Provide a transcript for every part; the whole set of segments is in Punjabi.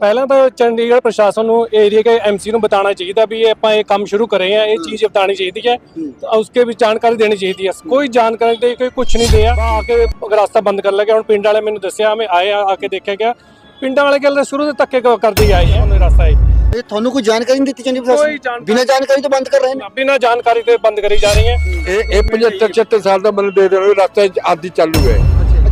ਪਹਿਲਾਂ ਤਾਂ ਚੰਡੀਗੜ੍ਹ ਪ੍ਰਸ਼ਾਸਨ ਨੂੰ ਏਰੀਆ ਕੇ ਐਮਸੀ ਨੂੰ ਬਤਾਉਣਾ ਚਾਹੀਦਾ ਵੀ ਇਹ ਆਪਾਂ ਇਹ ਕੰਮ ਸ਼ੁਰੂ ਕਰੇ ਆ ਇਹ ਚੀਜ਼ ਬਤਾਉਣੀ ਚਾਹੀਦੀ ਹੈ। ਤਾਂ ਉਸਕੇ ਵੀ ਜਾਣਕਾਰੀ ਦੇਣੀ ਚਾਹੀਦੀ ਹੈ। ਕੋਈ ਜਾਣਕਾਰੀ ਦੇ ਕੋਈ ਕੁਝ ਨਹੀਂ ਦਿਆ। ਆ ਕੇ ਰਸਤਾ ਬੰਦ ਕਰ ਲਗੇ ਹੁਣ ਪਿੰਡ ਵਾਲੇ ਮੈਨੂੰ ਦੱਸਿਆ ਮੈਂ ਆਇਆ ਆ ਕੇ ਦੇਖਿਆ ਗਿਆ। ਪਿੰਡਾਂ ਵਾਲੇ ਗੱਲ ਸ਼ੁਰੂ ਤੋਂ ਧੱਕੇ ਕ- ਕਰਦੇ ਆਏ ਆ ਉਹਨੇ ਰਸਤਾ ਇਹ। ਇਹ ਤੁਹਾਨੂੰ ਕੋਈ ਜਾਣਕਾਰੀ ਨਹੀਂ ਦਿੱਤੀ ਚੰਡੀ ਪ੍ਰਸ਼ਾਸਨ ਬਿਨਾਂ ਜਾਣਕਾਰੀ ਤੋਂ ਬੰਦ ਕਰ ਰਹੇ ਨੇ? ਬਿਨਾਂ ਜਾਣਕਾਰੀ ਤੇ ਬੰਦ ਕਰੀ ਜਾ ਰਹੀ ਹੈ ਇਹ ਇਹ 75 76 ਸਾਲ ਦਾ ਮੈਨੂੰ ਦੇ ਦੇਣਗੇ ਰਸਤੇ ਆਦੀ ਚਾਲੂ ਹੈ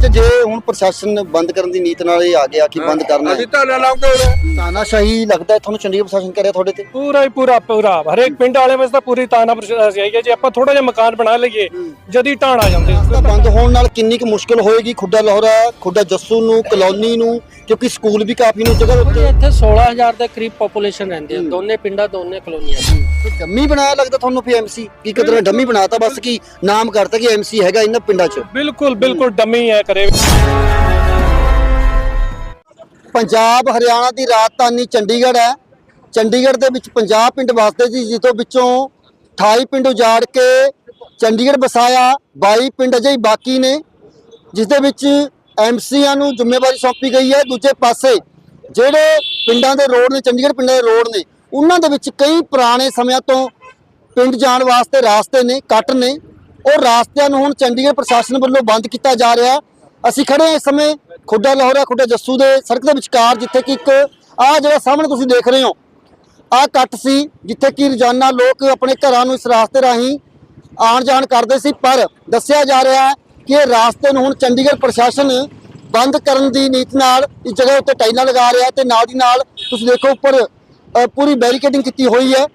ਅੱਛਾ ਜੇ ਹੁਣ ਪ੍ਰਸ਼ਾਸਨ ਬੰਦ ਕਰਨ ਦੀ ਨੀਤ ਨਾਲ ਇਹ ਆ ਗਿਆ ਕਿ ਬੰਦ ਕਰਨਾ ਹੈ ਅਸੀਂ ਤਾਂ ਨਾ ਲਾਉਂਗੇ ਉਰੇ। ਤਾਨਾਸ਼ਾਹੀ ਲੱਗਦਾ ਹੈ ਤੁਹਾਨੂੰ ਚੰਡੀਗੜ੍ਹ ਪ੍ਰਸ਼ਾਸਨ ਕਰ ਰਿਹਾ ਤੁਹਾਡੇ ਤੇ? ਪੂਰਾ ਹੀ ਪੂਰਾ ਪੂਰਾ। ਹਰੇਕ ਪਿੰਡ ਵਾਲੇ ਵਾਸਤੇ ਪੂਰੀ ਤਾਨਾ ਪ੍ਰਸ਼ਾਸਨ ਹੈ। ਜੇ ਆਪਾਂ ਥੋੜਾ ਜਿਹਾ ਮਕਾਨ ਬਣਾ ਲਈਏ ਜਦੀ ਢਾਣ ਆ ਜਾਂਦੇ। ਰਸਤਾ ਬੰਦ ਹੋਣ ਨਾਲ ਕਿੰਨੀ ਕੁ ਮੁਸ਼ਕਲ ਹੋਏਗੀ? ਖੁੱਡਾ ਲਾਹੌਰਾ ਖੁੱਡਾ ਜੱਸੂ ਨੂੰ ਕਲੋਨੀ ਨੂੰ ਕਿਉਂਕਿ ਸਕੂਲ ਵੀ ਕਾਫੀ ਨੇ ਜਗ੍ਹਾ ਉੱਤੇ। ਇੱਥੇ 16000 ਦੇ ਕਰੀਬ ਪੋਪੂਲੇਸ਼ਨ ਰਹਿੰਦੀ ਹੈ। ਦੋਨੇ ਪਿੰਡਾਂ ਦੋਨੇ ਕਲੋਨੀਆਂ 'ਚ। ਤੇ ਡੰਮੀ ਬਣਾਇਆ ਲੱਗਦਾ ਤੁਹਾਨੂੰ ਫਿਰ ਐਮਸੀ ਕੀ ਕਦਰ ਡੰਮੀ ਬਣਾਤਾ ਬਸ ਕੀ ਨਾਮ ਕਰਤਾ ਕਿ ਐਮਸੀ ਹੈਗਾ ਇਹਨਾਂ ਪਿੰਡਾਂ 'ਚ? ਬਿਲਕੁਲ ਬਿਲਕੁਲ ਡੰਮੀ ਹੈ ਕਰੇ ਪੰਜਾਬ ਹਰਿਆਣਾ ਦੀ ਰਾਜਧਾਨੀ ਚੰਡੀਗੜ੍ਹ ਹੈ। ਚੰਡੀਗੜ੍ਹ ਦੇ ਵਿੱਚ 50 ਪਿੰਡ ਵਸਦੇ ਸੀ ਜਿਸ ਤੋਂ ਵਿੱਚੋਂ 28 ਪਿੰਡ ਉਜਾੜ ਕੇ ਚੰਡੀਗੜ੍ਹ ਵਸਾਇਆ 22 ਪਿੰਡ ਅਜੇ ਬਾਕੀ ਨੇ, ਜਿਸ ਦੇ ਵਿੱਚ ਐਮਸੀਆਂ ਨੂੰ ਜ਼ਿੰਮੇਵਾਰੀ ਸੌਂਪੀ ਗਈ ਹੈ। ਦੂਜੇ ਪਾਸੇ ਜਿਹੜੇ ਪਿੰਡਾਂ ਦੇ ਰੋਡ ਨੇ, ਚੰਡੀਗੜ੍ਹ ਪਿੰਡਾਂ ਦੇ ਰੋਡ ਨੇ, ਉਹਨਾਂ ਦੇ ਵਿੱਚ ਕਈ ਪੁਰਾਣੇ ਸਮਿਆਂ ਤੋਂ ਪਿੰਡ ਜਾਣ ਵਾਸਤੇ ਰਾਸਤੇ ਨੇ, ਕੱਟ ਨੇ। ਉਹ ਰਾਸਤਿਆਂ ਨੂੰ ਹੁਣ ਚੰਡੀਗੜ੍ਹ ਪ੍ਰਸ਼ਾਸਨ ਵੱਲੋਂ ਬੰਦ ਕੀਤਾ ਜਾ ਰਿਹਾ। ਅਸੀਂ ਖੜੇ ਹਾਂ ਇਸ ਸਮੇਂ ਖੁੱਡਾ ਲਾਹੌਰਾ ਖੁੱਡਾ ਜੱਸੂ ਦੇ ਸੜਕ ਦੇ ਵਿਚਕਾਰ, ਜਿੱਥੇ ਕਿ ਇੱਕ ਆ ਜਿਹੜਾ ਸਾਹਮਣੇ ਤੁਸੀਂ ਦੇਖ ਰਹੇ ਹੋ ਆ ਕੱਟ ਸੀ, ਜਿੱਥੇ ਕਿ ਰੋਜ਼ਾਨਾ ਲੋਕ ਆਪਣੇ ਘਰਾਂ ਨੂੰ ਇਸ ਰਾਸਤੇ ਰਾਹੀਂ ਆਣ ਜਾਣ ਕਰਦੇ ਸੀ, ਪਰ ਦੱਸਿਆ ਜਾ ਰਿਹਾ ਹੈ ਕਿ ਇਹ ਰਾਸਤੇ ਨੂੰ ਹੁਣ ਚੰਡੀਗੜ੍ਹ ਪ੍ਰਸ਼ਾਸਨ ਬੰਦ ਕਰਨ ਦੀ ਨੀਤੀ ਨਾਲ ਇਸ ਜਗ੍ਹਾ ਉੱਤੇ ਟਾਈਲਾਂ ਲਗਾ ਰਿਹਾ ਤੇ ਨਾਲ ਦੀ ਨਾਲ ਤੁਸੀਂ ਦੇਖੋ ਉੱਪਰ ਪੂਰੀ ਬੈਰੀਕੇਡਿੰਗ ਕੀਤੀ ਹੋਈ ਹੈ।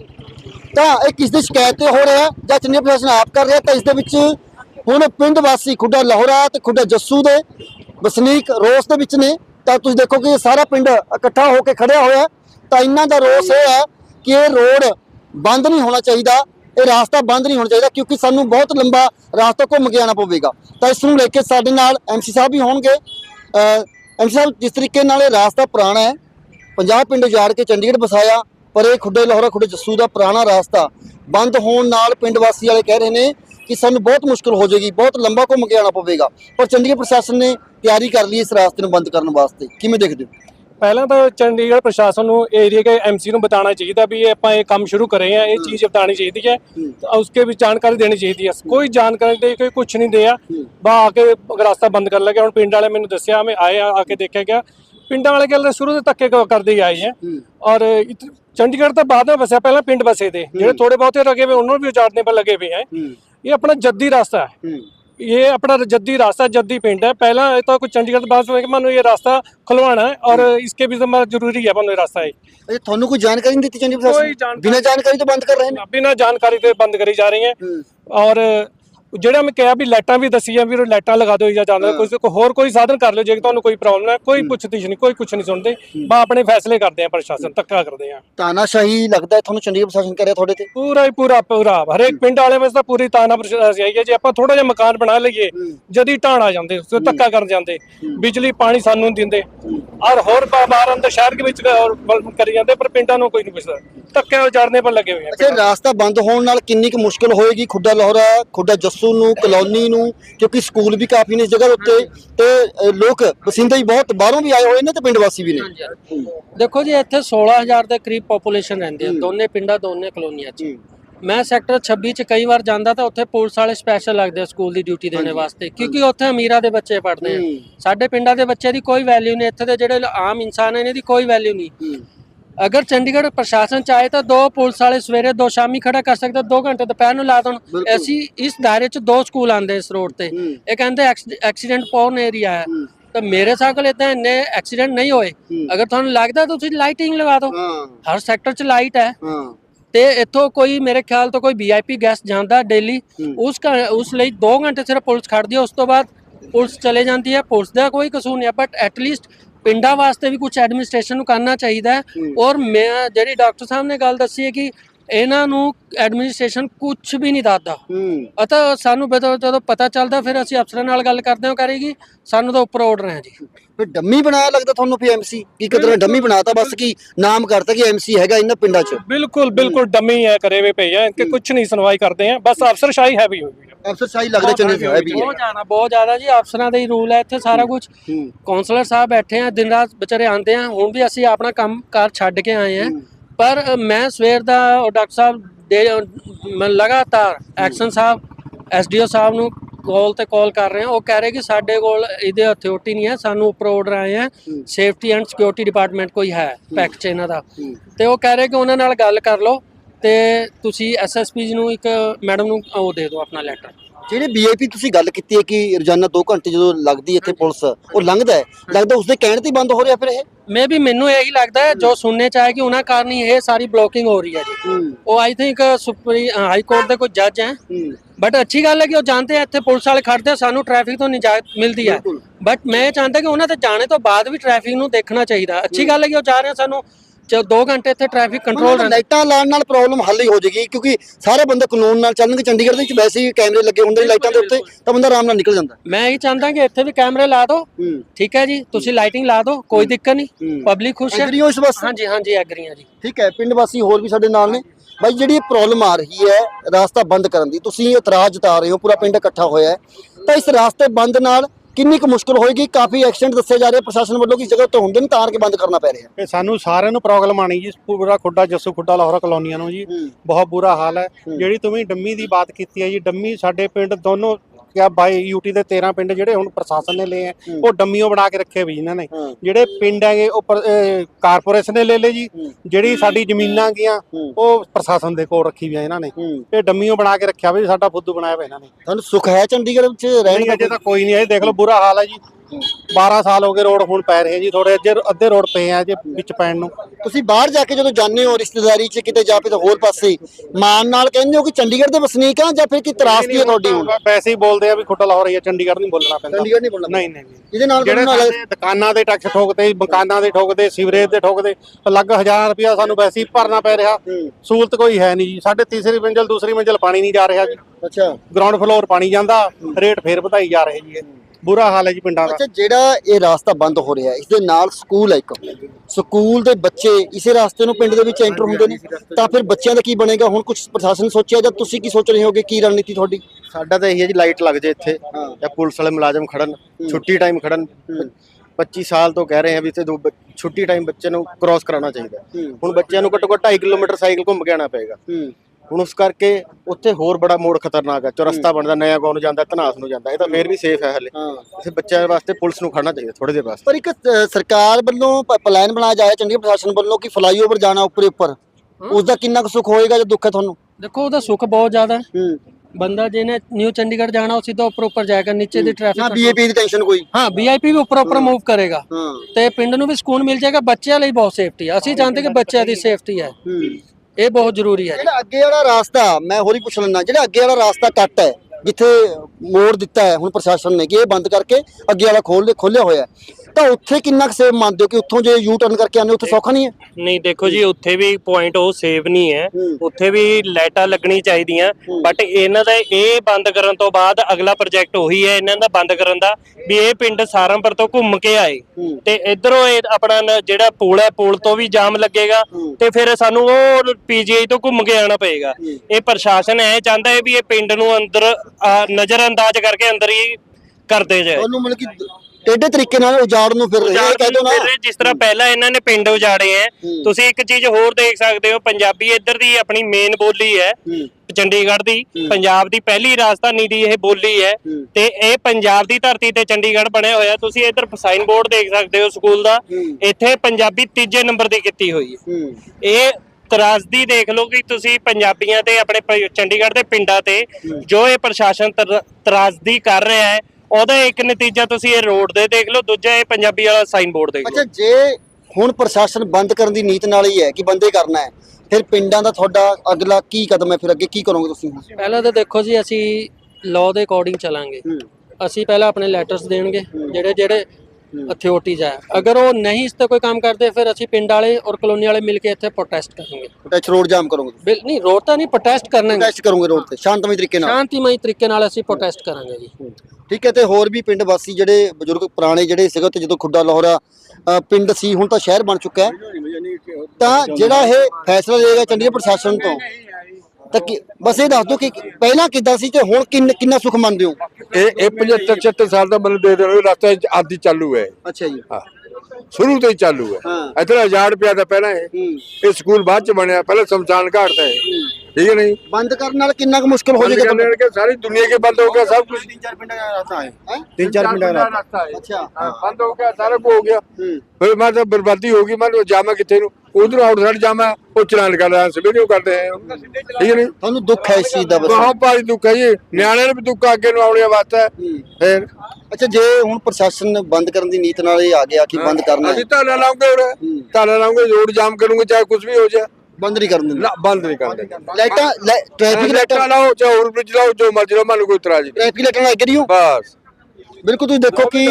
ਤਾਂ ਇਹ ਕਿਸ ਦੀ ਸ਼ਿਕਾਇਤ ਤੇ ਹੋ ਰਿਹਾ ਜਾਂ ਚੰਡੀਗੜ੍ਹ ਪ੍ਰਸ਼ਾਸਨ ਆਪ ਕਰ ਰਿਹਾ, ਤਾਂ ਇਸ ਦੇ ਵਿੱਚ ਹੁਣ ਪਿੰਡ ਵਾਸੀ ਖੁੱਡਾ ਲਾਹੌਰਾ ਤੇ ਖੁੱਡਾ ਜੱਸੂ ਦੇ ਵਸਨੀਕ ਰੋਸ ਦੇ ਵਿੱਚ ਨੇ। ਤਾਂ ਤੁਸੀਂ ਦੇਖੋ ਕਿ ਇਹ ਸਾਰਾ ਪਿੰਡ ਇਕੱਠਾ ਹੋ ਕੇ ਖੜਿਆ ਹੋਇਆ। ਤਾਂ ਇਹਨਾਂ ਦਾ ਰੋਸ ਇਹ ਹੈ ਕਿ ਇਹ ਰੋਡ ਬੰਦ ਨਹੀਂ ਹੋਣਾ ਚਾਹੀਦਾ। ਇਹ ਰਾਸਤਾ ਬੰਦ ਨਹੀਂ ਹੋਣਾ ਚਾਹੀਦਾ ਕਿਉਂਕਿ ਸਾਨੂੰ ਬਹੁਤ ਲੰਬਾ ਰਾਸਤਾ ਘੁੰਮ ਕੇ ਆਉਣਾ ਪਵੇਗਾ। ਤਾਂ ਇਸ ਨੂੰ ਲੈ ਕੇ ਸਾਡੇ ਨਾਲ ਐਮਸੀ ਸਾਹਿਬ ਵੀ ਹੋਣਗੇ। ਐਮਸੀ ਸਾਹਿਬ ਜਿਸ ਤਰੀਕੇ ਨਾਲ ਇਹ ਰਾਸਤਾ ਪੁਰਾਣਾ ਹੈ 50 ਪਿੰਡ ਉਜਾੜ ਕੇ ਚੰਡੀਗੜ੍ਹ ਵਸਾਇਆ, ਪਰ ਇਹ ਖੁੱਡੇ ਲਾਹੌਰਾ ਖੁੱਡੇ ਜੱਸੂ ਦਾ ਪੁਰਾਣਾ ਰਾਸਤਾ। ਬੰਦ ਹੋਣ ਨਾਲ ਪਿੰਡ ਵਾਸੀ ਵਾਲੇ ਕਹਿ ਰਹੇ ਨੇ ਕਿ ਸਾਨੂੰ ਬਹੁਤ ਮੁਸ਼ਕਲ ਹੋ ਜਾਏਗੀ ਬਹੁਤ ਲੰਬਾ ਘੁੰਮ ਕੇ ਆਣਾ ਪਵੇਗਾ। ਪਰ ਚੰਡੀਗੜ੍ਹ ਪ੍ਰਸ਼ਾਸਨ ਨੇ ਤਿਆਰੀ ਕਰ ਲਈ ਇਸ ਰਾਸਤੇ ਨੂੰ ਬੰਦ ਕਰਨ ਵਾਸਤੇ। ਕਿਵੇਂ ਦੇਖਦੇ ਹੋ? ਪਹਿਲਾਂ ਤਾਂ ਚੰਡੀਗੜ੍ਹ ਪ੍ਰਸ਼ਾਸਨ ਨੂੰ ਏਰੀਆ ਕੇ ਐਮਸੀ ਨੂੰ ਬਤਾਣਾ ਚਾਹੀਦਾ ਵੀ ਆਪਾਂ ਇਹ ਕੰਮ ਸ਼ੁਰੂ ਕਰ ਰਹੇ ਇਹ ਚੀਜ਼ ਬਤਾਣੀ ਚਾਹੀਦੀ ਹੈ। ਤਾਂ ਉਸਕੇ ਵੀ ਜਾਣਕਾਰੀ ਦੇਣੀ ਚਾਹੀਦੀ ਹੈ। ਕੋਈ ਜਾਣਕਾਰੀ ਦੇ ਕੋਈ ਕੁਝ ਨਹੀਂ ਦਿਆ। ਬਾ ਆ ਕੇ ਰਸਤਾ ਬੰਦ ਕਰ ਲੱਗੇ ਹੁਣ ਪਿੰਡ ਵਾਲੇ ਮੈਨੂੰ ਦੱਸਿਆ ਮੈਂ ਆਏ ਆ ਕੇ ਦੇਖਿਆ ਗਿਆ। ਪਿੰਡਾਂ ਵਾਲੇ ਗੱਲ ਸ਼ੁਰੂ ਤੋਂ ਤੱਕੇ ਕਰਦੇ ਆਏ ਆ। ਔਰ ਚੰਡੀਗੜ੍ਹ ਤਾਂ ਬਾਅਦ ਵਿੱਚ ਵਸਿਆ ਪਹਿਲਾਂ ਪਿੰਡ ਵਸੇ ਦੇ। ਜਿਹੜੇ ਥੋੜੇ ਬਹੁਤੇ ਰਗੇ ਹੋਏ ਉਹਨਾਂ ਨੂੰ ਵੀ ਉਜਾੜਨੇ ਪਰ ਲੱਗੇ ਹੋਏ ਆ। ये अपना जद्दी रास्ता है ये अपना जद्दी रास्ता जद्दी पिंड है पहला ये तो कुछ चंडीगढ़ बाद में कि मानो ये रास्ता खुलवाना है और इसके भी तो जरूरी है मानो ये रास्ता है ਇਹ ਤੁਹਾਨੂੰ ਕੋਈ ਜਾਣਕਾਰੀ ਨਹੀਂ ਦਿੱਤੀ ਚੰਡੀਗੜ੍ਹ ਕੋਈ ਪ੍ਰਸ਼ਾਸਨ ਜਾਣਕਾਰੀ- ਬਿਨਾਂ ਜਾਣਕਾਰੀ ਤੋਂ ਬੰਦ ਕਰ ਰਹੇ ਨੇ ਬਿਨਾਂ ਜਾਣਕਾਰੀ ਤੇ ਬੰਦ ਕਰੀ ਜਾ ਰਹੀ ਹੈ ਔਰ ਜਿਹੜਾ ਮੈਂ ਕਿਹਾ ਵੀ ਲਾਈਟਾਂ ਵੀ ਦਸੀਆਂ ਵੀ ਲਾਈਟਾਂ ਲਗਾ ਦਿਓ ਜਾਂ ਜਾਂਦਾ ਕੋਈ ਕੋਈ ਹੋਰ ਕੋਈ ਸਾਧਨ ਕਰ ਲਿਓ ਜੇ ਤੁਹਾਨੂੰ ਕੋਈ ਪ੍ਰੋਬਲਮ ਹੈ ਕੋਈ ਪੁੱਛਤਿਸ਼ ਨਹੀਂ ਕੋਈ ਕੁਝ ਨਹੀਂ ਸੁਣਦੇ। ਬਾ ਆਪਣੇ ਫੈਸਲੇ ਕਰਦੇ ਆ ਪ੍ਰਸ਼ਾਸਨ ਧੱਕਾ ਕਰਦੇ ਆ। ਤਾਨਾਸ਼ਾਹੀ ਲੱਗਦਾ ਤੁਹਾਨੂੰ ਚੰਡੀਗੜ੍ਹ ਪ੍ਰਸ਼ਾਸਨ ਕਰ ਰਿਹਾ ਤੁਹਾਡੇ ਤੇ? ਪੂਰਾ ਹੀ ਪੂਰਾ ਪੂਰਾ। ਹਰੇਕ ਪਿੰਡ ਵਾਲੇ ਵਾਸਤੇ ਪੂਰੀ ਤਾਨਾ ਪ੍ਰਸ਼ਾਸਨ ਹੈ। ਜੇ ਆਪਾਂ ਥੋੜਾ ਜਿਹਾ ਮਕਾਨ ਬਣਾ ਲਈਏ ਜਦੀ ਢਾਣ ਆ ਜਾਂਦੇ ਉਸ ਧੱਕਾ ਕਰਨ ਜਾਂਦੇ ਬਿਜਲੀ ਪਾਣੀ ਸਾਨੂੰ ਦਿੰਦੇ। ਔਰ ਹੋਰ ਬਾਹਰ ਅੰਦਰ ਸ਼ਹਿਰ ਦੇ ਵਿੱਚ ਕਰੀ ਜਾਂਦੇ ਪਰ ਪਿੰਡਾਂ ਨੂੰ ਕੋਈ ਨਹੀਂ ਪੁੱਛਦਾ। ਧੱਕੇ ਉਜਾੜਨੇ ਪਰ ਲੱਗੇ ਹੋਏ ਆ। ਅੱਛਾ ਰਾਸਤਾ ਬੰਦ ਹੋਣ ਨਾਲ ਕਿੰਨੀ ਕੁ ਮੁਸ਼ਕਲ ਹੋਏਗੀ? ਖੁੱਡਾ ਲਾਹੌਰਾ ਖੁੱਡਾ ਜੱਸੂ ਨੂੰ ਕਲੋਨੀ ਨੂੰ ਕਿਉਂਕਿ ਸਕੂਲ ਵੀ ਕਾਫੀ ਨੇ ਇਸ ਜਗ੍ਹਾ ਉੱਤੇ ਤੇ ਲੋਕ ਵਸਿੰਦੇ ਹੀ ਬਹੁਤ ਬਾਹਰੋਂ ਵੀ ਆਏ ਹੋਏ ਨੇ ਤੇ ਪਿੰਡ ਵਾਸੀ ਵੀ ਨੇ। ਦੇਖੋ ਜੀ ਇੱਥੇ 16000 ਦੇ ਕਰੀਬ ਪੋਪੂਲੇਸ਼ਨ ਰਹਿੰਦੀ ਹੈ। ਦੋਨੇ ਪਿੰਡਾਂ ਦੋਨੇ ਕਲੋਨੀਆਂ 'ਚ। ਮੈਂ ਸੈਕਟਰ 26 ਚ ਕਈ ਵਾਰ ਜਾਂਦਾ ਤਾਂ ਉੱਥੇ ਪੁਲਿਸ ਵਾਲੇ ਸਪੈਸ਼ਲ ਲੱਗਦੇ ਆ ਸਕੂਲ ਦੀ ਡਿਊਟੀ ਦੇਣੇ ਵਾਸਤੇ ਕਿਉਂਕਿ ਉੱਥੇ ਅਮੀਰਾਂ ਦੇ ਬੱਚੇ ਪੜ੍ਹਦੇ ਆ। ਸਾਡੇ ਪਿੰਡਾਂ ਦੇ ਬੱਚੇ ਦੀ ਕੋਈ ਵੈਲਿਊ ਨਹੀਂ ਇੱਥੇ ਦੇ ਜਿਹੜੇ ਆਮ ਇਨਸਾਨ ਨੇ ਇਹਨਾਂ ਦੀ ਕੋਈ ਵੈਲਿਊ ਨਹੀਂ। ਅਗਰ ਚੰਡੀਗੜ੍ਹ ਪ੍ਰਸ਼ਾਸਨ ਚਾਹੇ ਤਾਂ ਦੋ ਪੁਲਿਸ ਵਾਲੇ ਸਵੇਰੇ ਦੋ ਸ਼ਾਮੀ ਖੜਾ ਕਰ ਸਕਦਾ ਦੋ ਘੰਟੇ ਦੁਪਹਿਰ ਨੂੰ ਲਾ ਦੇਣ। ਅਸੀਂ ਇਸ ਦਾਇਰੇ 'ਚ ਦੋ ਸਕੂਲ ਆਂਦੇ ਇਸ ਰੋਡ ਤੇ। ਇਹ ਕਹਿੰਦੇ ਐਕਸੀਡੈਂਟ ਪੌਰਨ ਏਰੀਆ ਹੈ। ਤਾਂ ਮੇਰੇ ਸਾਹਮਣੇ ਇਦਾਂ ਇੰਨੇ ਐਕਸੀਡੈਂਟ ਨਹੀਂ ਹੋਏ। ਅਗਰ ਤੁਹਾਨੂੰ ਲੱਗਦਾ ਤਾਂ ਤੁਸੀਂ ਲਾਈਟਿੰਗ ਲਗਾ ਦਿਓ। ਹਾਂ। ਹਰ ਸੈਕਟਰ 'ਚ ਲਾਈਟ ਹੈ। ਤੇ ਇੱਥੋਂ ਕੋਈ ਮੇਰੇ ਖਿਆਲ ਤੋਂ ਕੋਈ ਵੀਆਈਪੀ ਗੈਸਟ ਜਾਂਦਾ ਡੇਲੀ ਉਸ ਉਸ ਲਈ 2 ਘੰਟੇ ਸਿਰਫ ਪੁਲਿਸ ਖੜਦੀ ਹੈ। ਉਸ ਤੋਂ ਬਾਅਦ ਪੁਲਿਸ ਚਲੇ ਜਾਂਦੀ ਹੈ। ਪੁਲਿਸ ਦਾ ਕੋਈ ਕਸੂਰ ਨਹੀਂ ਹੈ। ਬਟ ਐਟਲੀਸਟ ਪਿੰਡਾਂ ਵਾਸਤੇ ਵੀ ਕੁਝ ਐਡਮਿਨਿਸਟ੍ਰੇਸ਼ਨ ਨੂੰ ਕਰਨਾ ਚਾਹੀਦਾ ਹੈ। ਔਰ ਮੈਂ ਜਿਹੜੀ ਡਾਕਟਰ ਸਾਹਿਬ ਨੇ ਗੱਲ ਦੱਸੀ ਹੈ ਕਿ ਇਹਨਾਂ ਨੂੰ ਐਡਮਿਨਿਸਟ੍ਰੇਸ਼ਨ ਕੁਝ ਵੀ ਨਹੀਂ ਦੱਸਦਾ। ਹੂੰ। ਅਤਾ ਸਾਨੂੰ ਜਦੋਂ ਜਦੋਂ ਪਤਾ ਚੱਲਦਾ ਫਿਰ ਅਸੀਂ ਅਫਸਰਾਂ ਨਾਲ ਗੱਲ ਕਰਦੇ ਹਾਂ ਕਰੇਗੀ ਸਾਨੂੰ ਤਾਂ ਉੱਪਰ ਆਰਡਰ ਹੈ ਜੀ। ਫਿਰ ਡੰਮੀ ਬਣਾਇਆ ਲੱਗਦਾ ਤੁਹਾਨੂੰ ਫਿਰ ਐਮਸੀ ਕੀ ਕਿਤੇ ਡੰਮੀ ਬਣਾਤਾ ਬਸ ਕੀ ਨਾਮ ਕਰਤਾ ਕਿ ਐਮਸੀ ਹੈਗਾ ਇਹਨਾਂ ਪਿੰਡਾਂ 'ਚ? ਬਿਲਕੁਲ ਬਿਲकुल ਡਮੀ ਹੈ ਕਰੇ ਵੇ ਪਏ ਹੈ ਕਿ ਕੁਝ ਨਹੀਂ ਸੁਣਵਾਈ ਕਰਦੇ ਹੈ ਬਸ ਅਫਸਰਸ਼ਾਹੀ ਹੈ ਵੀ ਹੋਈ ਹੈ ਅਫਸਰਸ਼ਾਹੀ ਲੱਗਦਾ ਚੰਗੀ ਹੈ ਵੀ ਬਹੁਤ ਜ਼ਿਆਦਾ ਬਹੁਤ ਜ਼ਿਆਦਾ ਜੀ ਅਫਸਰਾਂ ਦਾ ਹੀ ਰੂਲ ਹੈ ਇੱਥੇ ਸਾਰਾ ਕੁਝ ਕਾਉਂਸਲਰ ਸਾਹਿਬ ਬੈਠੇ ਆ ਦਿਨ ਰਾਤ ਵਿਚਾਰੇ ਆਉਂਦੇ ਆ ਹੁਣ ਵੀ ਅਸੀਂ ਆਪਣਾ ਕੰਮ ਕਾਰ ਛੱਡ ਕੇ ਆਏ ਆ। ਪਰ ਮੈਂ ਸਵੇਰ ਦਾ ਡਾਕਟਰ ਸਾਹਿਬ ਦੇ ਮੈਂ ਲਗਾਤਾਰ ਐਕਸ਼ਨ ਸਾਹਿਬ ਐਸਡੀਓ ਸਾਹਿਬ ਨੂੰ ਕਾਲ ਤੇ ਕਾਲ ਕਰ ਰਹੇ। ਆ ਉਹ ਕਹਿ ਰਹੇ ਕਿ ਸਾਡੇ ਕੋਲ ਇਹਦੇ ਅਥਾਰਟੀ ਨਹੀਂ ਹੈ ਸਾਨੂੰ ਉੱਪਰ ਆਰਡਰ ਆਏ ਆ ਸੇਫਟੀ ਐਂਡ ਸਿਕਿਉਰਿਟੀ ਡਿਪਾਰਟਮੈਂਟ ਕੋਈ ਹੈ ਪੈਕ ਚ ਇਹਨਾਂ ਦਾ। ਤੇ ਉਹ ਕਹਿ ਰਹੇ ਕਿ ਉਹਨਾਂ ਨਾਲ ਗੱਲ ਕਰ ਲਓ ਤੇ ਤੁਸੀਂ ਐਸਐਸਪੀ ਜੀ ਨੂੰ ਇੱਕ ਮੈਡਮ ਨੂੰ ਉਹ ਦੇ ਦਿਓ ਆਪਣਾ ਲੈਟਰ ਜਿਹੜੇ ਵੀਆਈਪੀ ਤੁਸੀਂ ਗੱਲ ਕੀਤੀ ਹੈ ਕਿ ਰੋਜ਼ਾਨਾ 2 ਘੰਟੇ ਜਦੋਂ ਲੱਗਦੀ ਹੈ ਇੱਥੇ ਪੁਲਿਸ ਉਹ ਲੰਘਦਾ ਹੈ? ਲੱਗਦਾ ਉਸਦੇ ਕਹਿਣ ਤੇ ਹੀ ਬੰਦ ਹੋ ਰਿਹਾ ਫਿਰ ਇਹ? ਮੇ ਵੀ ਮੈਨੂੰ ਇਹੀ ਲੱਗਦਾ ਹੈ ਜੋ ਸੁਣਨੇ ਚ ਆਇਆ ਕਿ ਉਹਨਾਂ ਕਾਰਨ ਹੀ ਇਹ ਸਾਰੀ ਬਲੋਕਿੰਗ ਹੋ ਰਹੀ ਹੈ ਜੀ। ਉਹ I think supreme high court ਦੇ ਕੋਈ ਜੱਜ ਹੈ। ਬਟ ਅੱਛੀ ਗੱਲ ਹੈ ਕਿ ਉਹ ਜਾਣਦੇ ਆ ਇੱਥੇ ਪੁਲਿਸ ਵਾਲੇ ਖੜਦੇ ਸਾਨੂੰ ਟ੍ਰੈਫਿਕ ਤੋਂ ਨਿਜਾਤ ਮਿਲਦੀ ਹੈ। ਬਟ ਮੈਂ ਚਾਹੁੰਦਾ ਕਿ ਉਹਨਾਂ ਤੇ ਜਾਣੇ ਤੋਂ ਬਾਅਦ ਵੀ ਟ੍ਰੈਫਿਕ ਨੂੰ ਦੇਖਣਾ ਚਾਹੀਦਾ। ਅੱਛੀ ਗੱਲ ਹੈ ਕਿ ਉਹ ਜਾ ਰਹੇ ਸਾਨੂੰ ਜੋ 2 ਘੰਟੇ ਇੱਥੇ ਟ੍ਰੈਫਿਕ ਕੰਟਰੋਲ ਰਹਿੰਦਾ। ਲਾਈਟਾਂ ਲਾਉਣ ਨਾਲ ਪ੍ਰੋਬਲਮ ਹੱਲ ਹੀ ਹੋ ਜਾਏਗੀ ਕਿਉਂਕਿ ਸਾਰੇ ਬੰਦੇ ਕਾਨੂੰਨ ਨਾਲ ਚੱਲਣਗੇ ਚੰਡੀਗੜ੍ਹ ਦੇ ਵਿੱਚ ਵੈਸੇ ਹੀ ਕੈਮਰੇ ਲੱਗੇ ਹੁੰਦੇ ਨੇ ਲਾਈਟਾਂ ਦੇ ਉੱਤੇ ਤਾਂ ਬੰਦਾ ਆਰਾਮ ਨਾਲ ਨਿਕਲ ਜਾਂਦਾ। ਮੈਂ ਇਹ ਚਾਹੁੰਦਾ ਕਿ ਇੱਥੇ ਵੀ ਕੈਮਰੇ ਲਾ ਦਿਓ। ਠੀਕ ਹੈ ਜੀ ਤੁਸੀਂ ਲਾਈਟਿੰਗ ਲਾ ਦਿਓ ਕੋਈ ਦਿੱਕਤ ਨਹੀਂ। ਪਬਲਿਕ ਖੁਸ਼ ਹੈ। ਐਗਰੀ ਹੋ ਇਸ ਬਸ? ਹਾਂਜੀ ਹਾਂਜੀ ਐਗਰੀ ਹਾਂ ਜੀ। ਠੀਕ ਹੈ ਪਿੰਡ ਵਾਸੀ ਹੋਰ ਵੀ ਸਾਡੇ ਨਾਲ ਨੇ। ਬਾਈ ਜਿਹੜੀ ਇਹ ਪ੍ਰੋਬਲਮ ਆ ਰਹੀ ਹੈ ਰਾਸਤਾ ਬੰਦ ਕਰਨ ਦੀ ਤੁਸੀਂ ਇਤਰਾਜ਼ ਜਤਾ ਰਹੇ ਹੋ ਪੂਰਾ ਪਿੰਡ ਇਕੱਠਾ ਹੋਇਆ ਹੈ। ਤਾਂ ਇਸ ਰਾਸਤੇ ਬੰਦ ਨਾਲ ਕਿੰਨੀ ਕੁ ਮੁਸ਼ਕਲ ਹੋਏਗੀ? ਕਾਫੀ ਐਕਸੀਡੈਂਟ ਦੱਸੇ ਜਾ ਰਹੇ ਪ੍ਰਸ਼ਾਸਨ ਵੱਲੋਂ ਕਿ ਜਗ੍ਹਾ ਤੋਂ ਹੁੰਦੇ ਨੇ? ਤਾਰ ਕੇ ਬੰਦ ਕਰਨਾ ਪੈ ਰਿਹਾ। ਇਹ ਸਾਨੂੰ ਸਾਰਿਆਂ ਨੂੰ ਪ੍ਰੋਬਲਮ ਆਣੀ ਜੀ ਪੂਰਾ ਖੁੱਡਾ ਜੱਸੂ ਖੁੱਡਾ ਲਾਹੌਰਾ ਕਲੋਨੀਆਂ ਨੂੰ ਜੀ। ਬਹੁਤ ਬੁਰਾ ਹਾਲ ਹੈ। ਜਿਹੜੀ ਤੁਸੀਂ ਡੰਮੀ ਦੀ ਬਾਤ ਕੀਤੀ ਹੈ ਜੀ ਡੰਮੀ ਸਾਡੇ ਪਿੰਡ ਦੋਨੋਂ ਕਿਆ ਬਾਈ ਯੂਟੀ ਦੇ 13 ਪਿੰਡ ਜਿਹੜੇ ਹੁਣ ਪ੍ਰਸ਼ਾਸਨ ਨੇ ਲਏ ਆ ਉਹ ਡੰਮੀਓ ਬਣਾ ਕੇ ਰੱਖੇ ਵੀ ਇਹਨਾਂ ਨੇ। ਹਾਂ। ਜਿਹੜੇ ਪਿੰਡ ਹੈਗੇ ਉਹ ਕਾਰਪੋਰੇਸ਼ਨ ਨੇ ਲੈ ਲਏ ਜੀ। ਜਿਹੜੀ ਸਾਡੀ ਜ਼ਮੀਨਾਂ ਗੀਆਂ ਹੂੰ। ਉਹ ਪ੍ਰਸ਼ਾਸਨ ਦੇ ਕੋਲ ਰੱਖੀ ਵੀ ਇਹਨਾਂ ਨੇ। ਹੂੰ। ਇਹ ਡੰਮੀਓ ਬਣਾ ਕੇ ਰੱਖਿਆ ਵੀ ਸਾਡਾ ਫੁੱਦੂ ਬਣਾਇਆ ਹੋਇਆ ਇਹਨਾਂ ਨੇ। ਤੁਹਾਨੂੰ ਸੁੱਖ ਹੈ ਚੰਡੀਗੜ੍ਹ ਵਿੱਚ ਰਹਿਣ ਦਾ ਅਜੇ ਤਾਂ ਕੋਈ ਨਹੀਂ ਇਹ ਦੇਖ ਲਓ ਬੁਰਾ ਹਾਲ ਹੈ ਜੀ। 12 ਸਾਲ ਹੋ ਗਏ ਰੋਡ ਹੁਣ ਪੈ ਰਹੇ ਜੀ ਥੋੜੇ ਅੱਧੇ ਅੱਧੇ ਰੋਡ ਪਏ ਆ ਜੇ ਵਿੱਚ ਪੈਣ ਨੂੰ। ਤੁਸੀਂ ਬਾਹਰ ਜਾ ਕੇ ਜਦੋਂ ਜਾਂਦੇ ਹੋ ਰਿਸ਼ਤੇਦਾਰੀ 'ਚ ਕਿਤੇ ਜਾ ਕੇ ਤਾਂ ਹੋਰ ਪਾਸੇ ਮਾਨ ਨਾਲ ਕਹਿੰਦੇ ਹੋ ਕਿ ਚੰਡੀਗੜ੍ਹ ਦੇ ਵਸਨੀਕ ਆ ਜਾਂ ਫਿਰ ਕੀ ਤਰਾਸਦੀ ਹੈ ਤੁਹਾਡੀ ਹੁਣ? ਵੈਸੇ ਹੀ ਬੋਲਦੇ ਆ ਵੀ ਖੁੱਡਾ ਲਾਹੌਰ ਹੀ ਆ ਚੰਡੀਗੜ੍ਹ ਨਹੀਂ ਬੋਲਣਾ ਪੈਂਦਾ। ਚੰਡੀਗੜ੍ਹ ਨਹੀਂ ਬੋਲਣਾ। ਨਹੀਂ ਨਹੀਂ ਇਹਦੇ ਨਾਲ ਜਿਹੜੇ ਸਾਡੇ ਦੁਕਾਨਾਂ ਦੇ ਟੈਕਸ ਠੋਕਦੇ ਮਕਾਨਾਂ ਦੇ ਠੋਕਦੇ ਸੀਵਰੇਜ ਦੇ ਠੋਕਦੇ ਅਲੱਗ 1000 ਰੁਪਇਆ ਸਾਨੂੰ ਵੈਸੇ ਹੀ ਭਰਨਾ ਪੈ ਰਿਹਾ। ਸਹੂਲਤ ਕੋਈ ਹੈ ਨਹੀਂ ਜੀ। ਸਾਡੇ ਤੀਸਰੀ ਮੰਜ਼ਲ ਦੂਸਰੀ ਮੰਜ਼ਲ ਪਾਣੀ ਨਹੀਂ ਜਾ ਰਿਹਾ ਜੀ। ਅੱਛਾ। ਗਰਾਊਂਡ ਫਲੋਰ ਪਾਣੀ ਜਾਂਦਾ ਰੇਟ ਫੇਰ ਵਧਾਈ ਜਾ ਰਹੇ ਜੀ ਇਹ। ਬੁਰਾ ਹਾਲ ਹੈ ਜੀ ਪਿੰਡਾਂ ਦਾ। ਅੱਛਾ ਜਿਹੜਾ ਇਹ ਰਾਸਤਾ ਬੰਦ ਹੋ ਰਿਹਾ ਇਸ ਦੇ ਨਾਲ ਸਕੂਲ ਹੈ ਇੱਕ। ਸਕੂਲ ਦੇ ਬੱਚੇ ਇਸੇ ਰਾਸਤੇ ਨੂੰ ਪਿੰਡ ਦੇ ਵਿੱਚ ਐਂਟਰ ਹੁੰਦੇ ਨੇ। ਤਾਂ ਫਿਰ ਬੱਚਿਆਂ ਦਾ ਕੀ ਬਣੇਗਾ? ਹੁਣ ਕੁਝ ਪ੍ਰਸ਼ਾਸਨ ਸੋਚਿਆ ਜਾਂ ਤੁਸੀਂ ਕੀ ਸੋਚ ਰਹੇ ਹੋਗੇ ਕੀ ਰਣਨੀਤੀ ਤੁਹਾਡੀ? ਸਾਡਾ ਤਾਂ ਇਹੀ ਹੈ ਜੀ ਲਾਈਟ ਲੱਗ ਜੇ ਇੱਥੇ। ਜਾਂ ਪੁਲਿਸ ਵਾਲੇ ਮੁਲਾਜ਼ਮ ਖੜਨ ਛੁੱਟੀ ਟਾਈਮ ਖੜਨ। 25 ਸਾਲ ਤੋਂ ਕਹਿ ਰਹੇ ਆ ਵੀ ਇੱਥੇ ਦੋ ਛੁੱਟੀ ਟਾਈਮ ਬੱਚੇ ਨੂੰ ਕ੍ਰਾਸ ਕਰਾਉਣਾ ਚਾਹੀਦਾ। ਹੁਣ ਬੱਚਿਆਂ ਨੂੰ ਘੱਟੋ ਘੱਟ 2.5 ਕਿਲੋਮੀਟਰ ਸਾਈਕਲ ਘੁੰਮ ਕੇ ਆਉਣਾ ਪਏਗਾ। ਹੁਣ ਉਸ ਕਰਕੇ ਉੱਥੇ ਹੋਰ ਬੜਾ ਮੋੜ ਖਤਰਨਾਕ ਹੈ ਚੌਰਸਤਾ ਬਣਦਾ ਨਇਆ ਗਾਉਂ ਨੂੰ ਜਾਂਦਾ ਧਨਾਸ ਨੂੰ ਜਾਂਦਾ ਇਹ ਤਾਂ ਫੇਰ ਵੀ ਸੇਫ ਹੈ ਹਲੇ। ਹਾਂ। ਇਸੇ ਬੱਚਿਆਂ ਵਾਸਤੇ ਪੁਲਿਸ ਨੂੰ ਖੜਨਾ ਚਾਹੀਦਾ ਥੋੜੇ ਦੇਰ ਵਾਸਤੇ। ਪਰ ਇੱਕ ਸਰਕਾਰ ਵੱਲੋਂ ਪਲਾਨ ਬਣਾਇਆ ਜਾਇਆ ਚੰਡੀਗੜ੍ਹ ਪ੍ਰਸ਼ਾਸਨ ਵੱਲੋਂ ਕਿ ਫਲਾਈਓਵਰ ਜਾਣਾ ਉੱਪਰ ਉੱਪਰ। ਉਸ ਦਾ ਕਿੰਨਾ ਕੁ ਸੁੱਖ ਹੋਏਗਾ ਜਾਂ ਦੁੱਖ ਹੈ ਤੁਹਾਨੂੰ? ਦੇਖੋ ਉਹਦਾ ਸੁੱਖ ਬਹੁਤ ਜ਼ਿਆਦਾ ਹੈ। ਹੂੰ। ਬੰਦਾ ਜਿਹਨੇ ਨਿਊ ਚੰਡੀਗੜ੍ਹ ਜਾਣਾ ਉਹ ਸਿੱਧਾ ਉੱਪਰ ਉੱਪਰ ਜਾਏਗਾ ਨੀਚੇ ਦੀ ਨਾ ਟ੍ਰੈਫਿਕ ਬੀਏਪੀ ਦੀ ਟੈਨਸ਼ਨ ਕੋਈ? ਹਾਂ ਵੀਆਈਪੀ ਵੀ ਉੱਪਰ ਉੱਪਰ ਮੂਵ ਕਰੇਗਾ। ਹਾਂ। ਤੇ ਪਿੰਡ ਨੂੰ ਵੀ ਸਕੂਨ ਮਿਲ ਜਾਏਗਾ ਬੱਚਿਆਂ ਲਈ ਬਹੁਤ ਸੇਫਟੀ ਹੈ ਅਸੀਂ ਜਾਣਦੇ ਕਿ ਬੱਚਿਆਂ ਦੀ ਸੇਫਟੀ ਹੈ ਹੂੰ। ਇਹ ਬਹੁਤ ਜ਼ਰੂਰੀ ਹੈ ਜਿਹੜਾ ਅੱਗੇ ਵਾਲਾ ਰਾਸਤਾ, ਮੈਂ ਹੋਰ ਹੀ ਪੁੱਛ ਲੈਣਾ ਜਿਹੜਾ ਅੱਗੇ ਵਾਲਾ ਰਾਸਤਾ ਕੱਟ ਹੈ, ਜਿੱਥੇ ਮੋੜ ਦਿੱਤਾ ਹੈ ਹੁਣ ਪ੍ਰਸ਼ਾਸਨ ਨੇ ਕਿ ਇਹ ਬੰਦ ਕਰਕੇ ਅੱਗੇ ਵਾਲਾ ਖੋਲ ਖੋਲਿਆ ਹੋਇਆ ਹੈ। ਤਾਂ ਉੱਥੇ ਕਿੰਨਾ ਕੁ ਸੇਵ ਮੰਨਦੇ ਹੋ ਕਿ ਉੱਥੋਂ ਜੇ ਯੂ ਟਰਨ ਕਰਕੇ ਆਨੇ ਉੱਥੇ ਸੌਖਾ ਨਹੀਂ ਹੈ? ਨਹੀਂ ਦੇਖੋ ਜੀ ਉੱਥੇ ਵੀ ਪੁਆਇੰਟ ਉਹ ਸੇਵ ਨਹੀਂ ਹੈ। ਹੂੰ। ਉੱਥੇ ਵੀ ਲਾਈਟਾਂ ਲੱਗਣੀ ਚਾਹੀਦੀਆਂ ਬਟ ਇਹਨਾਂ ਦਾ ਇਹ ਬੰਦ ਕਰਨ ਤੋਂ ਬਾਅਦ ਅਗਲਾ ਪ੍ਰੋਜੈਕਟ ਉਹੀ ਹੈ ਇਹਨਾਂ ਦਾ ਬੰਦ ਕਰਨ ਦਾ ਵੀ ਇਹ ਪਿੰਡ ਸਾਰੰਪੁਰ ਤੋਂ ਘੁੰਮ ਕੇ ਆਏ। ਹੂੰ। ਤੇ ਇਧਰੋਂ ਇਹ ਆਪਣਾ ਨ- ਜਿਹੜਾ ਪੁਲ ਹੈ ਪੁਲ ਤੋਂ ਵੀ ਜਾਮ ਲੱਗੇਗਾ ਹੂੰ। ਤੇ ਫਿਰ ਸਾਨੂੰ ਉਹ ਪੀਜੀਆਈ ਤੋਂ ਘੁੰਮ ਕੇ ਆਣਾ ਪਏਗਾ। ਇਹ ਪ੍ਰਸ਼ਾਸਨ ਇਹ ਚਾਹੁੰਦਾ ਹੈ ਵੀ ਇਹ ਪਿੰਡ ਨੂੰ ਅੰਦਰ ਨਜ਼ਰ ਅੰਦਾਜ਼ ਕਰਕੇ ਅੰਦਰ ਹੀ ਕਰਦੇ ਜਾਏ। ਉਹਨੂੰ ਮਤਲਬ ਕਿ ਟੇਢੇ ਤਰੀਕੇ ਨਾਲ ਉਜਾੜ ਨੂੰ ਫਿਰ ਰਹੇ ਆ, ਇਹ ਕਹਿ ਦੋ ਨਾ। ਫਿਰ ਜਿਸ ਤਰ੍ਹਾਂ ਪਹਿਲਾਂ ਇਹਨਾਂ ਨੇ ਪਿੰਡ ਉਜਾੜੇ ਐ। ਤੁਸੀਂ ਇੱਕ ਚੀਜ਼ ਹੋਰ ਦੇਖ ਸਕਦੇ ਹੋ ਪੰਜਾਬੀ ਇੱਧਰ ਦੀ ਆਪਣੀ ਮੇਨ ਬੋਲੀ ਹੈ। ਚੰਡੀਗੜ੍ਹ ਦੀ। ਪੰਜਾਬ ਦੀ ਪਹਿਲੀ ਰਾਜਧਾਨੀ ਦੀ ਇਹ ਬੋਲੀ ਹੈ। ਤੇ ਇਹ ਪੰਜਾਬ ਦੀ ਧਰਤੀ ਤੇ ਚੰਡੀਗੜ੍ਹ ਬਣਿਆ ਹੋਇਆ। ਤੁਸੀਂ ਇੱਧਰ ਸਾਈਨ ਬੋਰਡ ਦੇਖ ਸਕਦੇ ਹੋ ਸਕੂਲ ਦਾ। ਇੱਥੇ ਪੰਜਾਬੀ ਤੀਜੇ ਨੰਬਰ ਦੀ ਕੀਤੀ ਹੋਈ ਹੈ। ਇਹ ਤਰਾਸਦੀ ਦੇਖ ਲਓ ਕਿ ਤੁਸੀਂ ਪੰਜਾਬੀਆਂ ਤੇ ਆਪਣੇ ਚੰਡੀਗੜ੍ਹ ਦੇ ਪਿੰਡਾਂ ਤੇ ਜੋ ਇਹ ਪ੍ਰਸ਼ਾਸਨ ਤਰ- ਤਰਾਸਦੀ ਕਰ ਰਿਹਾ ਹੈ ਉਹਦਾ ਇੱਕ ਨਤੀਜਾ ਤੁਸੀਂ ਇਹ ਰੋਡ ਦੇ ਦੇਖ ਲਓ ਦੂਜਾ ਇਹ ਪੰਜਾਬੀ ਵਾਲਾ ਸਾਈਨ ਬੋਰਡ ਦੇਖ ਲਓ। ਅੱਛਾ ਜੇ ਹੁਣ ਪ੍ਰਸ਼ਾਸਨ ਬੰਦ ਕਰਨ ਦੀ ਨੀਤ ਨਾਲ ਹੀ ਹੈ ਕਿ ਬੰਦੇ ਕਰਨਾ ਹੈ ਫਿਰ ਪਿੰਡਾਂ ਦਾ ਤੁਹਾਡਾ ਅਗਲਾ ਕੀ ਕਦਮ ਹੈ ਫਿਰ ਅੱਗੇ ਕੀ ਕਰੋਗੇ ਤੁਸੀਂ ਪਹਿਲਾਂ ਤਾਂ ਦੇਖੋ ਜੀ ਅਸੀਂ ਲਾਅ ਦੇ ਅਕੋਰਡਿੰਗ ਚੱਲਾਂਗੇ। ਅਸੀਂ ਪਹਿਲਾਂ ਆਪਣੇ ਲੈਟਰਸ ਦੇਣਗੇ ਜਿਹੜੇ ਜਿਹੜੇ ਅਥਾਰਟੀ ਹੈ। ਅਗਰ ਉਹ ਨਹੀਂ ਇਸ ਤੇ ਕੋਈ ਕੰਮ ਕਰਦੇ ਫਿਰ ਅਸੀਂ ਪਿੰਡ ਵਾਲੇ ਔਰ ਕਲੋਨੀ ਵਾਲੇ ਮਿਲ ਕੇ ਇੱਥੇ ਪ੍ਰੋਟੈਸਟ ਕਰਾਂਗੇ। ਟੱਚ ਰੋਡ ਜਾਮ ਕਰੋਗੇ ਬਿਲ ਨਹੀਂ ਰੋਡ ਤਾਂ ਨਹੀਂ ਪ੍ਰੋਟੈਸਟ ਕਰਨਾ ਪ੍ਰੋਟੈਸਟ ਕਰੋਗੇ ਰੋਡ ਤੇ ਸ਼ਾਂਤਮਈ ਤਰੀਕੇ ਨਾਲ। ਸ਼ਾਂਤੀਮਈ ਤਰੀਕੇ ਨਾਲ ਅਸੀਂ ਪ੍ਰੋਟੈਸਟ ਕਰਾਂਗੇ ਜੀ। ਠੀਕ ਹੈ ਤੇ ਹੋਰ ਵੀ ਪਿੰਡ ਵਾਸੀ ਜਿਹੜੇ ਬਜ਼ੁਰਗ ਪੁਰਾਣੇ ਜਿਹੜੇ ਸੀਗੇ ਤੇ ਜਦੋਂ ਖੁੱਡਾ ਲਾਹੌਰਾ ਪਿੰਡ ਸੀ ਹੁਣ ਤਾਂ ਸ਼ਹਿਰ ਬਣ ਚੁੱਕਾ ਹੈ। ਤਾਂ ਜਿਹੜਾ ਇਹ ਫੈਸਲਾ ਲਏਗਾ ਚੰਡੀਗੜ੍ਹ ਪ੍ਰਸ਼ਾਸਨ ਤੋਂ ਤਾਂ ਕਿ ਬਸ ਇਹ ਦੱਸ ਦਿਓ ਕਿ ਪਹਿਲਾਂ ਕਿੱਦਾਂ ਸੀ ਤੇ ਹੁਣ ਕਿੰਨ- ਕਿੰਨਾ ਸੁਖ ਮੰਨਦੇ ਹੋ? ਇਹ ਇਹ 75 76 ਸਾਲ ਦਾ ਮੈਨੂੰ ਦੇ ਦੇਣਗੇ ਰਸਤਾ ਆਦੀ ਚਾਲੂ ਹੈ। ਅੱਛਾ ਜੀ। ਹਾਂ। ਸ਼ੁਰੂ ਤੋਂ ਹੀ ਚਾਲੂ ਹੈ। ਇਤਨਾ 1000 ਰੁਪਿਆ ਦਾ ਪਹਿਲਾਂ ਇਹ ਹੂੰ। ਇਹ ਸਕੂਲ ਬਾਅਦ ਚ ਬਣਿਆ ਪਹਿਲਾਂ ਸ਼ਮਸ਼ਾਨ ਘਾਟ ਤਾਂ ਹੈ। ਠੀਕ ਹੈ ਨਹੀਂ ਬੰਦ ਕਰਨ ਨਾਲ ਕਿੰਨਾ ਕੁ ਮੁਸ਼ਕਲ ਹੋ ਬੰਦ ਜਾਏਗਾ करने के सारी दुनिया के बंद हो गया सब कुछ तीन चार पिंड का रास्ता है हैं? तीन चार पिंड का रास्ता रास्ता है अच्छा हाँ, बंद हो गया सारा को हो गया ਹੂੰ फिर मैं तो बर्बादी होगी मैं तो जामा कितने उधर आउटसाइड जामा वो चलान कर रहा है सभी नहीं करते हैं ठीक है नहीं ਤੁਹਾਨੂੰ ਦੁੱਖ ਹੈ ਇਸ ਚੀਜ਼ ਦਾ ਬਸ बहुत भारी दुख है जी न्याणे ने भी दुख आगे नु आने वास्ते ਹੂੰ। फिर ਅੱਛਾ ਜੇ ਹੁਣ ਪ੍ਰਸ਼ਾਸਨ ਬੰਦ ਕਰਨ ਦੀ ਨੀਤ ਨਾਲ ਇਹ ਆ ਗਿਆ ਕਿ ਬੰਦ ਕਰਨਾ ਹੈ ਅਸੀਂ ਤਾਲਾ ਲਾਉਂਗੇ ਉਰੇ ਤਾਲਾ ਲਾਉਂਗੇ रोड जाम करूंगे चाहे कुछ भी हो जाए ਬੰਦ ਨਹੀਂ ਕਰਨ ਦਿੰਦੇ। ਨਾ ਬੰਦ ਨਹੀਂ ਕਰਦੇ ਲਾਈਟਾਂ ਲਾਈ- ਟ੍ਰੈਫਿਕ ਲਾਈਟਾਂ ਲਾਓ ਚਾਹੇ ਹੋਰ ਬ੍ਰਿਜ ਲਾਓ ਜੋ ਮਰਜ਼ੀ ਲਾਓ ਮੈਨੂੰ ਕੋਈ ਇਤਰਾਜ਼ ਨਹੀਂ। ਟ੍ਰੈਫਿਕ ਲਾਈਟਾਂ ਲੱਗ ਰਹੀਓ ਬਸ। ਬਿਲਕੁਲ ਤੁਸੀਂ ਦੇਖੋ ਕਿ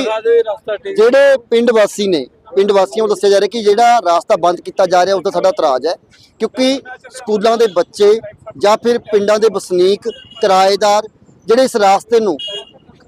ਜਿਹੜੇ ਪਿੰਡ ਵਾਸੀ ਨੇ ਪਿੰਡ ਵਾਸੀਆਂ ਨੂੰ ਦੱਸਿਆ ਜਾ ਰਿਹਾ ਕਿ ਜਿਹੜਾ ਰਾਸਤਾ ਬੰਦ ਕੀਤਾ ਜਾ ਰਿਹਾ ਉਸ ਦਾ ਸਾਡਾ ਇਤਰਾਜ਼ ਹੈ। ਕਿਉਂਕਿ ਸਕੂਲਾਂ ਦੇ ਬੱਚੇ ਜਾਂ ਫਿਰ ਪਿੰਡਾਂ ਦੇ ਵਸਨੀਕ ਕਿਰਾਏਦਾਰ ਜਿਹੜੇ ਇਸ ਰਾਸਤੇ ਨੂੰ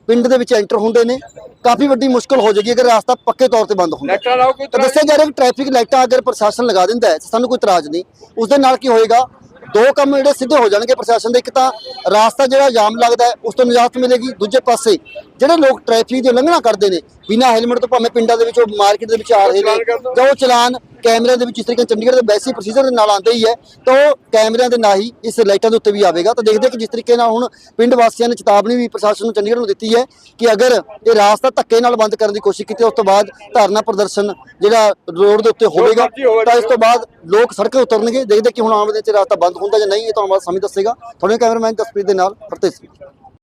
ਪਿੰਡ ਦੇ ਵਿੱਚ ਐਂਟਰ ਹੁੰਦੇ ਨੇ ਕਾਫੀ ਵੱਡੀ ਮੁਸ਼ਕਲ ਹੋ ਜਾਏਗੀ ਅਗਰ ਰਾਸਤਾ ਪੱਕੇ ਤੌਰ ਤੇ ਬੰਦ ਹੁੰਦਾ ਲਾਈਟਾਂ ਲਾਓ ਕੋਈ ਤਾਂ ਦੱਸਿਆ ਜਾ ਰਿਹਾ ਕਿ ਟ੍ਰੈਫਿਕ ਲਾਈਟਾਂ ਅਗਰ ਪ੍ਰਸ਼ਾਸਨ ਲਗਾ ਦਿੰਦਾ ਹੈ ਸਾਨੂੰ ਕੋਈ ਇਤਰਾਜ਼ ਨਹੀਂ। ਉਸ ਦੇ ਨਾਲ ਕੀ ਹੋਏਗਾ? ਦੋ ਕੰਮ ਜਿਹੜੇ ਸਿੱਧੇ ਹੋ ਜਾਣਗੇ ਪ੍ਰਸ਼ਾਸਨ ਦੇ। ਇੱਕ ਤਾਂ ਰਾਸਤਾ ਜਿਹੜਾ ਜਾਮ ਲੱਗਦਾ ਹੈ ਉਸ ਤੋਂ ਨਿਜਾਤ ਮਿਲੇਗੀ। ਦੂਜੇ ਪਾਸੇ ਜਿਹੜੇ ਲੋਕ ਟ੍ਰੈਫਿਕ ਦੀ ਉਲੰਘਣਾ ਕਰਦੇ ਨੇ ਬਿਨਾਂ ਹੈਲਮਟ ਤੋਂ ਭਾਵੇਂ ਪਿੰਡਾਂ ਦੇ ਵਿੱਚ ਉਹ ਮਾਰਕੀਟ ਦੇ ਵਿੱਚ ਆ ਰਹੇ ਨੇ ਜਾਂ ਉਹ ਚਲਾਨ ਕੈਮਰਿਆਂ ਦੇ ਵਿੱਚ ਇਸ ਤਰੀਕੇ ਚੰਡੀਗੜ੍ਹ ਦੇ ਵੈਸੇ ਪ੍ਰੋਸੀਜਰ ਦੇ ਨਾਲ ਆਉਂਦੇ ਹੀ ਹੈ ਤਾਂ ਉਹ ਕੈਮਰਿਆਂ ਦੇ ਨਾਲ ਹੀ ਇਸ ਲਾਈਟਾਂ ਦੇ ਉੱਤੇ ਵੀ ਆਵੇਗਾ। ਤਾਂ ਦੇਖਦੇ ਕਿ ਜਿਸ ਤਰੀਕੇ ਨਾਲ ਹੁਣ ਪਿੰਡ ਵਾਸੀਆਂ ਨੇ ਚੇਤਾਵਨੀ ਵੀ ਪ੍ਰਸ਼ਾਸਨ ਨੂੰ ਚੰਡੀਗੜ੍ਹ ਨੂੰ ਦਿੱਤੀ ਹੈ ਕਿ ਅਗਰ ਇਹ ਰਾਸਤਾ ਧੱਕੇ ਨਾਲ ਬੰਦ ਕਰਨ ਦੀ ਕੋਸ਼ਿਸ਼ ਕੀਤੀ ਉਸ ਤੋਂ ਬਾਅਦ ਧਰਨਾ ਪ੍ਰਦਰਸ਼ਨ ਜਿਹੜਾ ਰੋਡ ਦੇ ਉੱਤੇ ਹੋਵੇਗਾ ਤਾਂ ਇਸ ਤੋਂ ਬਾਅਦ ਲੋਕ ਸੜਕਾਂ ਉਤਰਨਗੇ। ਦੇਖਦੇ ਕਿ ਹੁਣ ਆਉਣ ਦੇ ਵਿੱਚ ਰਾਸਤਾ ਬੰਦ ਹੁੰਦਾ ਜਾਂ ਨਹੀਂ ਇਹ ਤਾਂ ਆਉਣ ਵਾਲਾ ਸਮੇਂ ਦੱਸੇਗਾ ਤੁਹਾਡੇ ਕੈਮਰਾਮੈਨ ਜਸਪ੍ਰੀਤ ਦੇ ਨਾਲ ਪ੍ਰਤੀਕ ਸਿੰਘ।